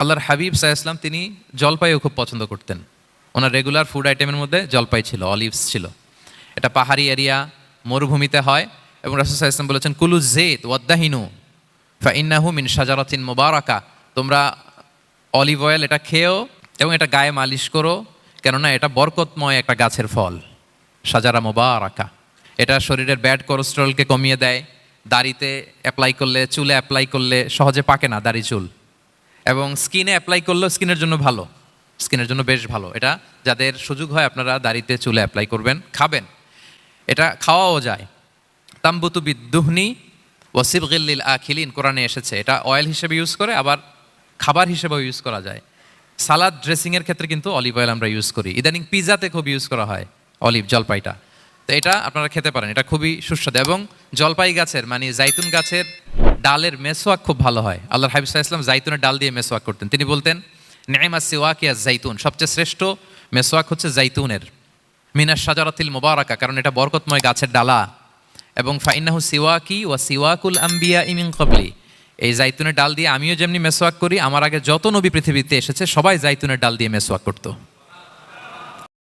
আল্লাহর হাবিব সাহা ইসলাম তিনি জলপাইও খুব পছন্দ করতেন। ওনার রেগুলার ফুড আইটেমের মধ্যে জলপাই ছিল অলিভস ছিল। এটা পাহাড়ি এরিয়া মরুভূমিতে হয় এবং রাসুল সাহা ইসলাম বলেছেন, কুলু জেদ ওয়াদ্দাহিনু ফা ইন্নাহু মিন সাজারাতিন মোবারাকা। তোমরা অলিভ অয়েল এটা খেয়েও এবং এটা গায়ে মালিশ করো, কেননা এটা বরকতময় একটা গাছের ফল, সাজারা মোবারকা। এটা শরীরের ব্যাড কোলেস্ট্রলকে কমিয়ে দেয়, দাড়িতে অ্যাপ্লাই করলে, চুলে অ্যাপ্লাই করলে সহজে পাকে না দাড়ি চুল। এবং স্কিনে অ্যাপ্লাই করলেও স্কিনের জন্য ভালো। স্কিনের জন্য বেশ ভালো। এটা যাদের সুযোগ হয় আপনারা দাড়িতে চুলে অ্যাপ্লাই করবেন, খাবেন। এটা খাওয়াও যায়। তাম্বুতু বিদ্দুহনি ওয়াসিব গিল্লিল আখিলিন কোরআনে এসেছে। এটা অয়েল হিসেবে ইউজ করে, আবার খাবার হিসেবেও ইউজ করা যায়। সালাদ ড্রেসিংয়ের ক্ষেত্রে কিন্তু অলিভ অয়েল আমরা ইউজ করি। ইদানিং পিজাতে খুব ইউজ করা হয় অলিভ জলপাইটা। তো এটা আপনারা খেতে পারেন। এটা খুবই সুস্বাদু। এবং জলপাই গাছের মানে জাইতুন গাছের ডালের মেসোয়াক খুব ভালো হয়। আল্লাহ হাবিব ইসলাম জাইতুনের ডাল দিয়ে মেসোয়াক করতেন। তিনি বলতেন নেমা সিওয়াকিয়া জাইতুন। সবচেয়ে শ্রেষ্ঠ মেসোয়াক হচ্ছে জাইতুনের। মিনাস সাজারাতিল মোবারকা, কারণ এটা বরকতময় গাছের ডালা। এবং ফাইনাহু সিওয়াকি ওয়া সিওয়াকুল আম্বিয়া ইমিন কবলি এই জাইতুনের ডাল দিয়ে আমিও যেমনি মেসোয়াক করি, আমার আগে যত নবী পৃথিবীতে এসেছে, সবাই জাইতুনের ডাল দিয়ে মেসোয়াক করতো।